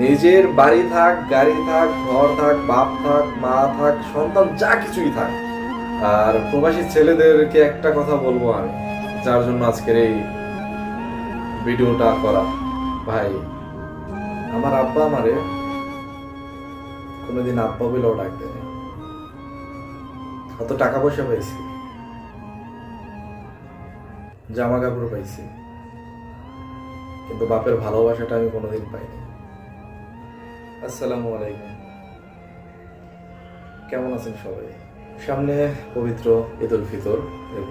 নিজের বাড়ি থাক, গাড়ি থাক, ঘর থাক, বাপ থাক, মা থাক, সন্তান যা কিছুই থাক। আর প্রবাসী ছেলেদেরকে একটা কথা বলব আমি যার জন্য আজকের এই ভিডিওটা করা। ভাই, আমার আব্বা আমারে কোনোদিন আব্বা বলেও ডাক দেয়নি। অত টাকা পয়সা পাইছি, জামা কাপড় পাইছি, কিন্তু বাপের ভালোবাসাটা আমি কোনোদিন পাইনি। আসসালামু আলাইকুম। কেমন আছেন সবাই? সামনে পবিত্র ঈদ উল ফিতর।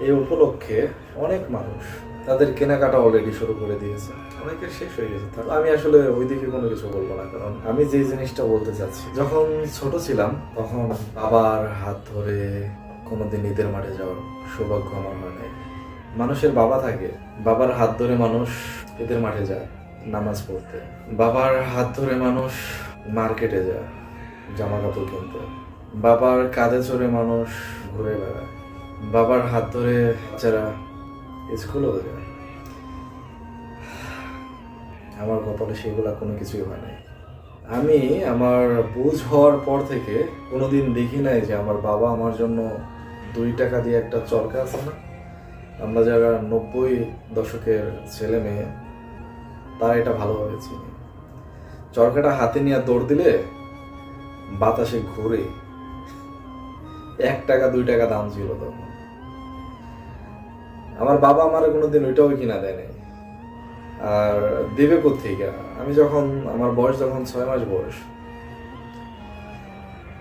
এই উপলক্ষে অনেক মানুষ তাদের কেনাকাটা অলরেডি শুরু করে দিয়েছে। অনেকের শেষ হয়ে গেছে। তা আমি আসলে ওই দিকে কোনো কিছু বলব না, কারণ আমি যে জিনিসটা বলতে চাচ্ছি, যখন ছোট ছিলাম, তখন বাবার হাত ধরে কোনোদিন ঈদের মাঠে যাওয়ার সৌভাগ্য আমার হয় নাই। মানুষের বাবা থাকে, বাবার হাত ধরে মানুষ ঈদের মাঠে যায় নামাজ পড়তে। বাবার হাত ধরে মানুষ মার্কেটে যায় জামা কাপড় কিনতে। বাবার কাঁধে চড়ে মানুষ ঘুরে বেড়ায়। বাবার হাত ধরে বাচ্চারা স্কুলেও যায়। আমার কপালে সেগুলা কোনো কিছুই হয় নাই। আমি আমার বুঝ হওয়ার পর থেকে কোনোদিন দেখি নাই যে আমার বাবা আমার জন্য দুই টাকা দিয়ে একটা চরকা আছে না? আমরা যারা নব্বই দশকের ছেলে মেয়ে তারা এটা ভালোভাবে চিনি। চরকাটা হাতে নিয়ে দৌড় দিলে বাতাসে ঘুরে। এক টাকা, দুই টাকা দাম ছিল তখন। আমার বাবা আমার কোনোদিন ওইটাও কিনা দেয় নাই আর দেবে কোথেকে আমি যখন, আমার বয়স যখন ছয় মাস বয়স,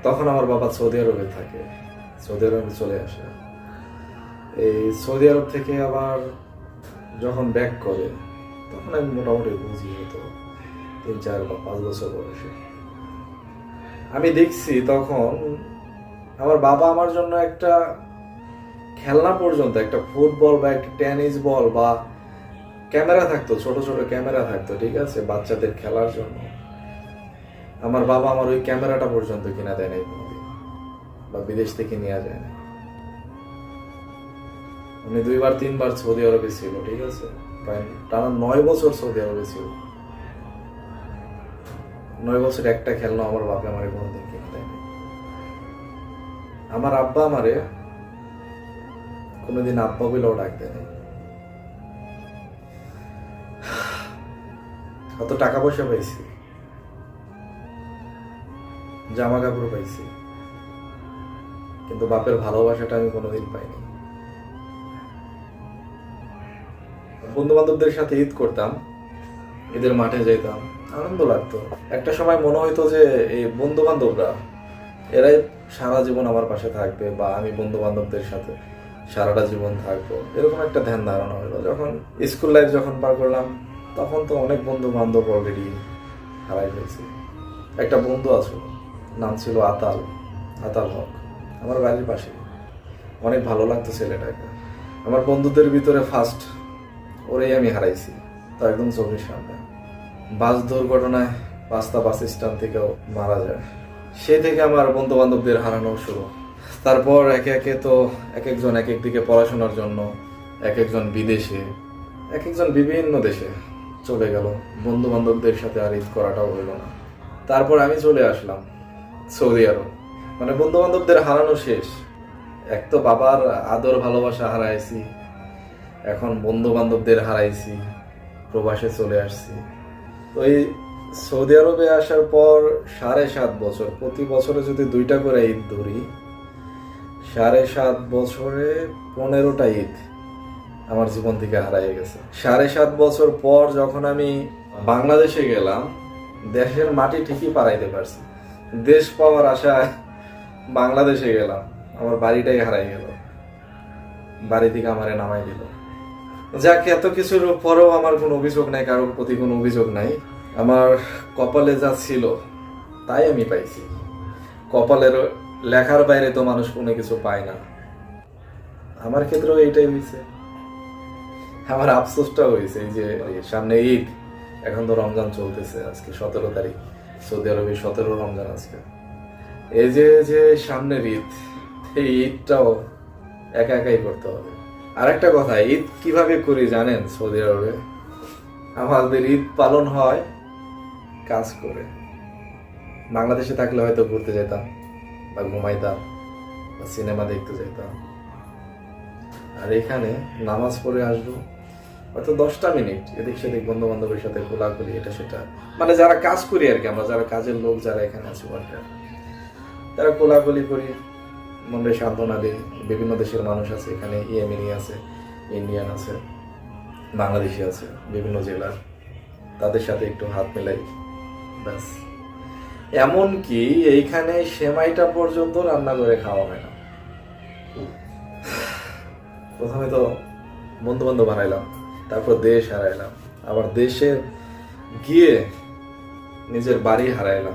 তখন আমার বাবা সৌদি আরবে থাকে। সৌদি আরবে চলে আসে। এই সৌদি আরব থেকে আবার যখন ব্যাক করে, তখন আমি মোটামুটি বুঝি হতো। তিন, চার বা পাঁচ বছর বয়সে। আমি দেখছি তখন আমার বাবা আমার জন্য একটা খেলনা পর্যন্ত, একটা ফুটবল বা একটা টেনিস বল বা ক্যামেরা থাকতো, ছোট ছোট ক্যামেরা থাকতো, ঠিক আছে? বাচ্চাদের খেলার জন্য। আমার বাবা আমার ওই ক্যামেরাটা পর্যন্ত কিনা দেয় নাই বা বিদেশ থেকে নেওয়া যায় না উনি দুইবার, তিনবার সৌদি আরবে ছিল, ঠিক আছে? টানা নয় বছর সৌদি আরবে ছিল। নয় বছর একটা খেলনা আমার বাপে আমারে কোনোদিন কিনে দেয়নি। আমার আব্বা আমারে কোনোদিন আব্বা বলেও ডাক দেয়নি। কত টাকা পয়সা পাইছি, জামা কাপড় পাইছি, কিন্তু বাপের ভালোবাসাটা আমি কোনোদিন পাইনি। বন্ধু বান্ধবদের সাথে ঈদ করতাম, ঈদের মাঠে যেতাম আনন্দ লাগতো একটা সময় মনে হইতো যে এই বন্ধু বান্ধবরা এরাই সারা জীবন আমার পাশে থাকবে বা আমি বন্ধু বান্ধবদের সাথে সারাটা জীবন থাকব। এরকম একটা ধ্যান ধারণা হলো যখন স্কুল লাইফ যখন পার করলাম, তখন তো অনেক বন্ধু বান্ধব অলরেডি হারাই ফেলছি। একটা বন্ধু আছে, নাম ছিল আতাল আতাল হক। আমার বাড়ির পাশে। অনেক ভালো লাগতো ছেলেটাকে। আমার বন্ধুদের ভিতরে ফার্স্ট ওরেই আমি হারাইছি। তো একদম চোখের সামনে। বাস দুর্ঘটনায় পাঁচটা বাস স্ট্যান্ড থেকেও মারা যায়। সেই থেকে আমার বন্ধু বান্ধবদের হারানো শুরু। তারপর একে একে তো এক একজন এক এক দিকে পড়াশোনার জন্য এক একজন বিদেশে, এক একজন বিভিন্ন দেশে চলে গেল। বন্ধু বান্ধবদের সাথে আর ঈদ করাটাও হইল না। তারপর আমি চলে আসলাম সৌদি আরব। মানে বন্ধু বান্ধবদের হারানো শেষ। এক তো বাবার আদর ভালোবাসা হারাইছি, এখন বন্ধু বান্ধবদের হারাইছি, প্রবাসে চলে আসছি। এই সৌদি আরবে আসার পর সাড়ে সাত বছর, প্রতি বছরে যদি দুইটা করে ঈদ ধরি, সাড়ে সাত বছরে পনেরোটা ঈদ আমার জীবন থেকে হারাই গেছে। সাড়ে সাত বছর পর যখন আমি বাংলাদেশে গেলাম, দেশের মাটি ঠিকই পারাইতে পারছি। দেশ পাওয়ার আশায় বাংলাদেশে গেলাম, আমার বাড়িটাই হারাই গেল। বাড়ি থেকে আমারে নামাই দিল। যাক, এত কিছুর পরেও আমার কোনো অভিযোগ নাই, কারোর প্রতি কোনো অভিযোগ নাই। আমার কপালে যা ছিল, তাই আমি পাইছি। কপালের লেখার বাইরে তো মানুষ কোনো কিছু পায় না। আমার ক্ষেত্রেও এইটাই হয়েছে। আমার আফসোসটা হয়েছে যে সামনে ঈদ, এখন তো রমজান চলতেছে আজকে সতেরো তারিখ, সৌদি আরবে সতেরো রমজান আজকে। এই যে যে সামনের ঈদ, এই ঈদটাও একা একাই করতে হবে। আরেকটা কথা, ঈদ কীভাবে করি জানেন সৌদি আরবে? আমাদের ঈদ পালন হয় কাজ করে। বাংলাদেশে থাকলে হয়তো ঘুরতে যেতাম বা ঘুমাইতাম বা সিনেমা দেখতে যেতাম। আর এখানে নামাজ পড়ে আসব, হয়তো দশটা মিনিট এদিক সেদিক বন্ধু বান্ধবের সাথে কোলাকুলি, এটা সেটা। মানে যারা কাজ করি আর কি, আমরা যারা কাজের লোক যারা এখানে আছে ওয়ার্কার তারা কোলাকুলি করি। মনে সান্ত্বনা দিই বিভিন্ন দেশের মানুষ আছে, এখানে ইয়েমেনি আছে, ইন্ডিয়ান আছে, বাংলাদেশি আছে, বিভিন্ন জেলার। তাদের সাথে একটু হাত মেলাই। ব্যাস। এমনকি এইখানে সেমাইটা পর্যন্ত রান্না করে খাওয়া হয় না। প্রথমে তো বন্ধু বান্ধব হারাইলাম, তারপর দেশ হারাইলাম, আবার দেশে গিয়ে নিজের বাড়ি হারাইলাম।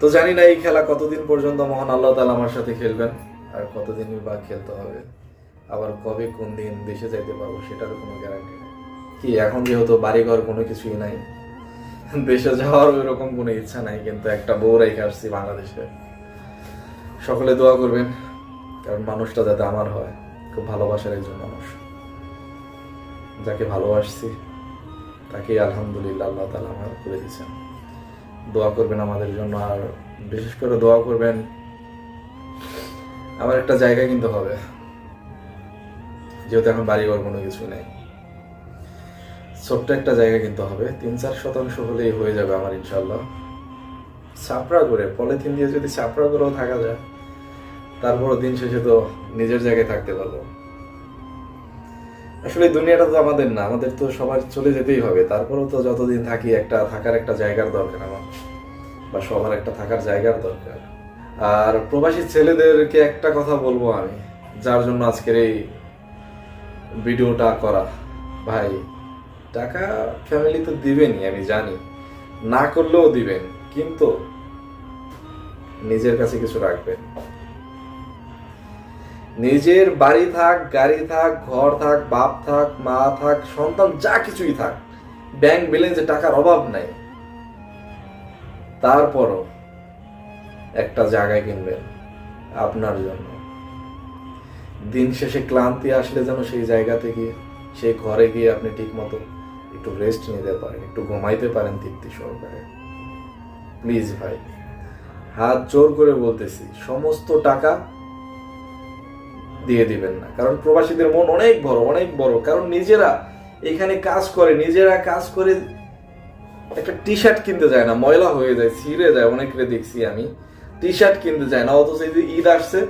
তো জানি না এই খেলা কতদিন পর্যন্ত মহান আল্লাহ তালা আমার সাথে খেলবেন আর কতদিনই বা খেলতে হবে। আবার কবে কোন দিন দেশে যাইতে পারব সেটারও কোনো গ্যারান্টি নেই। কি, এখন যেহেতু বাড়িঘর কোনো কিছুই নাই, দেশে যাওয়ার ওইরকম কোনো ইচ্ছা নাই, কিন্তু একটা বউ রেখে আসছি বাংলাদেশে। সকলে দোয়া করবেন, কারণ মানুষটা যাতে আমার হয়, খুব ভালোবাসার একজন মানুষ। যাকে ভালোবাসছি তাকে আলহামদুলিল্লাহ আল্লাহ তালা আমার করে দিয়েছেন। দোয়া করবেন আমাদের জন্য, আর বিশেষ করে দোয়া করবেন, আমার একটা জায়গা কিনতে হবে। যেহেতু এখন বাড়ি ঘর কোনো কিছু নেই। ছোট্ট একটা জায়গা কিনতে হবে তিন চার শতাংশ হলেই হয়ে যাবে আমার ইনশাল্লাহ চাপড়া করে পলিথিন দিয়ে যদি চাপড়া করেও থাকা যায়, তারপরও দিন শেষে তো নিজের জায়গায় থাকতে পারব। আসলে দুনিয়াটা তো আমাদের না, আমাদের তো সবার চলে যেতেই হবে। তারপরেও তো যতদিন থাকি একটা থাকার একটা জায়গার দরকার আমার, বা সবার একটা থাকার জায়গার দরকার। আর প্রবাসী ছেলেদেরকে একটা কথা বলব আমি, যার জন্য আজকের এই ভিডিওটা করা। ভাই, টাকা ফ্যামিলি তো দিবেনই, আমি জানি। না করলেও দিবেন, কিন্তু নিজের কাছে কিছু রাখবেন। নিজের বাড়ি থাক, গাড়ি থাক, ঘর থাক, বাপ থাক, মা থাক, সন্তান যা কিছুই থাক, ব্যাংক ব্যালেন্সে টাকার অভাব নাই। তারপরও একটা জায়গায় কিনবেন আপনার জন্য। দিন শেষে ক্লান্তি আসলে যেন সেই জায়গা থেকে, সেই ঘরে গিয়ে আপনি ঠিক মতো একটু রেস্ট নিতে পারেন, একটু ঘুমাইতে পারেন তৃপ্তি সহকারে। প্লিজ ভাই, হাত জোর করে বলতেছি, সমস্ত টাকা দিয়ে দিবেন না। কারণ প্রবাসীদের মন অনেক বড় অনেক বড়। কারণ নিজেরা এখানে কাজ করে, নিজেরা কাজ করে একটা টি শার্ট কিনতে যায় না, ময়লা হয়ে যায়, ছিঁড়ে যায়, অনেকরে দেখছি আমি। টি শার্ট কিনতে যায় না, অথচ এই যে ঈদ আসছে,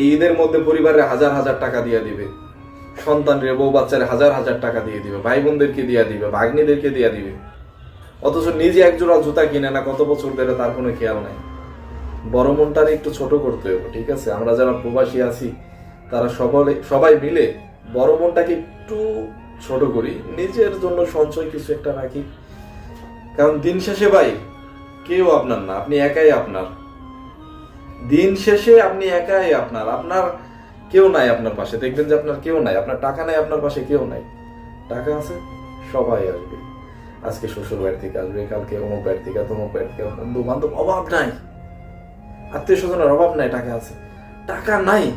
এই ঈদের মধ্যে পরিবারে হাজার হাজার টাকা দিয়ে দিবে। সন্তানরে, বউ বাচ্চারে হাজার হাজার টাকা দিয়ে দিবে ভাই বোনদেরকে দিয়ে দিবে, ভাগ্নিদেরকে দিয়ে দিবে। অথচ নিজে একজোড়া জুতা কিনে না, কত বছর ধরে তার কোনো খেয়াল নাই। বড় মনটারে একটু ছোট করতে হবে, ঠিক আছে? আমরা যারা প্রবাসী আছি তারা সকলে সবাই মিলে বড় মনটাকে একটু ছোট করি। নিজের জন্য সঞ্চয় কিছু একটা রাখি। কারণ দিন শেষে ভাই, কেউ আপনার না, আপনি একাই আপনার। দিন শেষে আপনি একাই আপনার। আপনার কেউ নাই আপনার পাশে। দেখবেন যে আপনার কেউ নাই। আপনার টাকা নাই, আপনার পাশে কেউ নাই। টাকা আছে, সবাই আসবে। আজকে শ্বশুর বাড়ি থেকে আসবে, কালকে অমুক বাড়ি থেকে, তমুক বাড়ি থেকে। বন্ধু বান্ধব অভাব নাই। আত্মীয় স্বজনের অভাব নাই, টাকা আছে। টাকা নাই।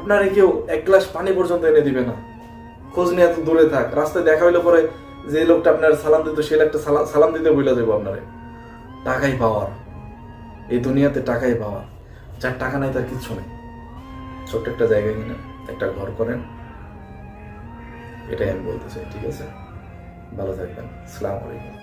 আপনারে কেউ এক গ্লাস পানি পর্যন্ত এনে দিবে না। খোঁজ নিয়ে এত দূরে থাক। রাস্তায় দেখা হইলে পরে যে লোকটা আপনার সালাম দিত সে লোকটা সালাম সালাম দিতে বলে দেবো আপনারে। টাকাই পাওয়ার। এই দুনিয়াতে টাকাই পাওয়ার। যার টাকা নাই তার কিচ্ছু নেই। ছোট্ট একটা জায়গা কিনে একটা ঘর করেন। এটাই আমি বলতে চাই, ঠিক আছে? ভালো থাকবেন। আসসালামু আলাইকুম।